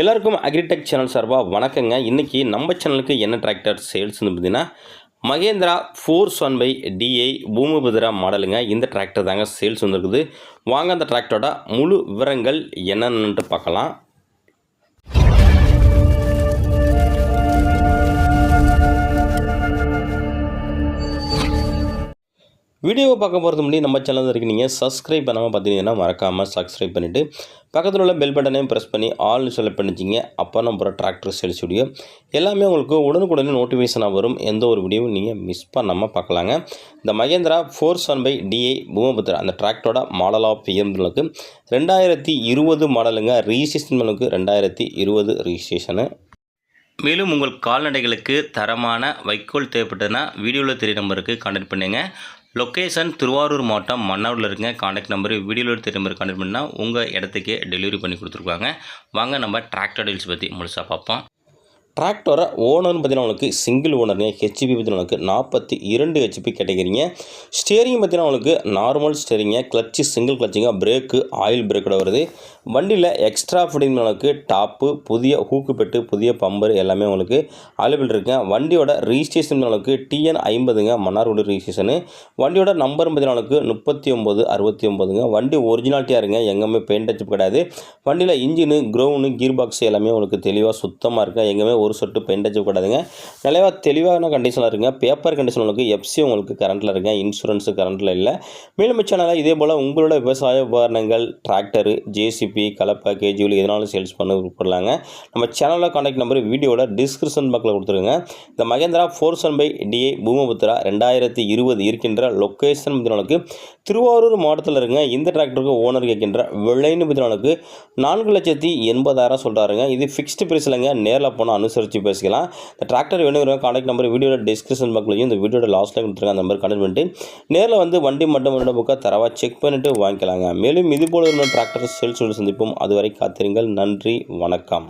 எல்லாருக்கும் agritech channel சார்பாக வணக்கங்க. இன்றைக்கி நம்ம சேனலுக்கு என்ன டிராக்டர் சேல்ஸ்னு பார்த்தீங்கன்னா Mahindra four one five DI Bhoomiputra மாடலுங்க இந்த டிராக்டர் தாங்க சேல்ஸ் வந்துருக்குது. வாங்க அந்த டிராக்டரோட முழு விவரங்கள் என்னென்னு பார்க்கலாம். வீடியோவை பார்க்க போகிறது முன்னாடி நம்ம சேனல் இருக்கீங்க சப்ஸ்கிரைப் பண்ணாமல் பார்த்தீங்கன்னா மறக்காமல் சப்ஸ்கிரைப் பண்ணிவிட்டு பக்கத்தில் உள்ள பெல் பட்டனையும் ப்ரெஸ் பண்ணி ஆல்னு செலக்ட் பண்ணிச்சிங்க அப்போ நம்ம போகிற டிராக்டர் சேல்ஸ் வீடியோ எல்லாமே உங்களுக்கு உடனுக்குடனே நோட்டிஃபிகேஷனாக வரும். எந்த ஒரு வீடியோவும் நீங்கள் மிஸ் பண்ணாமல் பார்க்கலாங்க. இந்த Mahindra four seven five DI Bhoomiputra அந்த டிராக்டரோட மாடல் ஆஃப் இயர்களுக்கு ரெண்டாயிரத்தி இருபது மாடலுங்க ரிஜிஸ்ட்ரேஷன் பண்ணுக்கு ரெண்டாயிரத்தி இருபது ரிஜிஸ்ட்ரேஷனு மேலும் உங்கள் கால்நடைகளுக்கு தரமான வைக்கோல் தேவைப்பட்டதுன்னா வீடியோவில் தெரிய நம்பருக்கு கான்டாக்ட் பண்ணுங்கள் லொக்கேஷன் திருவாரூர் மாவட்டம் மன்னாரில் இருக்க காண்டாக்ட் நம்பர் வீடியோவில் தெரிய நம்பர் கான்டெக்ட் பண்ணால் உங்கள் இடத்துக்கே டெலிவரி பண்ணி கொடுத்துருக்காங்க. வாங்க நம்ம டிராக்டர் டீல்ஸ் பற்றி முழுசாக பார்ப்போம். டிராக்டரை ஓனர்னு பார்த்தீங்கன்னா உங்களுக்கு சிங்கிள் ஓனருங்க ஹெச்பி பார்த்தீங்கன்னா உங்களுக்கு நாற்பத்தி இரண்டு ஹெச்பி கேட்டகிரிங்க. ஸ்டியரிங் பார்த்தீங்கன்னா உங்களுக்கு நார்மல் ஸ்டியரிங்க கிளச்சு சிங்கிள் கிளச்சிங்க பிரேக்கு ஆயில் பிரேக்கோட வருது. வண்டியில் எக்ஸ்ட்ரா ஃபிட்டிங் உங்களுக்கு டாப்பு புதிய ஹூக்கு பெட்டு புதிய பம்பர் எல்லாமே உங்களுக்கு அவைலபிள் இருக்குங்க. வண்டியோட ரிஜிஸ்ட்ரேஷன் உங்களுக்கு டிஎன் ஐம்பதுங்க மன்னார்குடி ரிஜிஸ்ட்ரேஷனு வண்டியோட நம்பர் பார்த்தீங்கன்னா உங்களுக்கு முப்பத்தி ஒம்பது அறுபத்தி ஒம்பதுங்க வண்டி ஒரிஜினாலிட்டியாக இருங்க எங்கேயுமே பெயிண்ட் அடிச்சு கிடையாது வண்டியில் இன்ஜினு க்ரௌனு கீர் பாக்ஸ் எல்லாமே உங்களுக்கு தெளிவாக சுத்தமாக இருக்குது எங்கேயுமே ஒரு சொட்டு பெயிண்ட் அடிச்சு கூடாதுங்க நிறையா தெளிவான கண்டிஷனில் இருக்குங்க பேப்பர் கண்டிஷன் உங்களுக்கு எஃப்சி உங்களுக்கு கரண்ட்டில் இருக்குங்க இன்சூரன்ஸு கரண்ட்டில் இல்லை. மேலும் சேனலாக இதே போல் உங்களோட விவசாய உபகரணங்கள் டிராக்டர் ஜேசிபி கலப்பை கேஜிவில் எதனாலும் சேல்ஸ் பண்ண விருப்பப்படலாங்க நம்ம சேனலில் காண்டாக்ட் நம்பர் வீடியோவில் டிஸ்கிரிப்ஷன் பாக்ஸில் கொடுத்துருங்க. இந்த Mahindra four seven five DI Bhoomiputra ரெண்டாயிரத்தி இருபது இருக்கின்ற லொக்கேஷன் உங்களுக்கு திருவாரூர் மாவட்டத்தில் இருங்க. இந்த டிராக்டருக்கு ஓனர் கேட்கின்ற விலைன்னு பார்த்தீங்கன்னா நான்கு லட்சத்தி எண்பதாயிரம் சொல்கிறாருங்க இது ஃபிக்ஸ்டு பிரைஸ் இல்லைங்க நேரில் போனால் அனுசரித்து பேசிக்கலாம். இந்த டிராக்டர் வேணுங்கிற கான்டாக்ட் நம்பர் வீடியோட டிஸ்கிரிப்ஷன் பாக்ஸ்லையும் இந்த வீடியோட லாஸ்ட்டில் கொடுத்துருங்க அந்த நம்பர் கனெக்ட் பண்ணிட்டு நேரில் வந்து வண்டி மட்டும் ரெண்டு புக்காக தரவாக செக் பண்ணிவிட்டு வாங்கிக்கலாங்க. மேலும் இது போல ஒரு டிராக்டர் சேல்ஸ் சந்திப்போம் அதுவரை காத்திருங்கள். நன்றி வணக்கம்.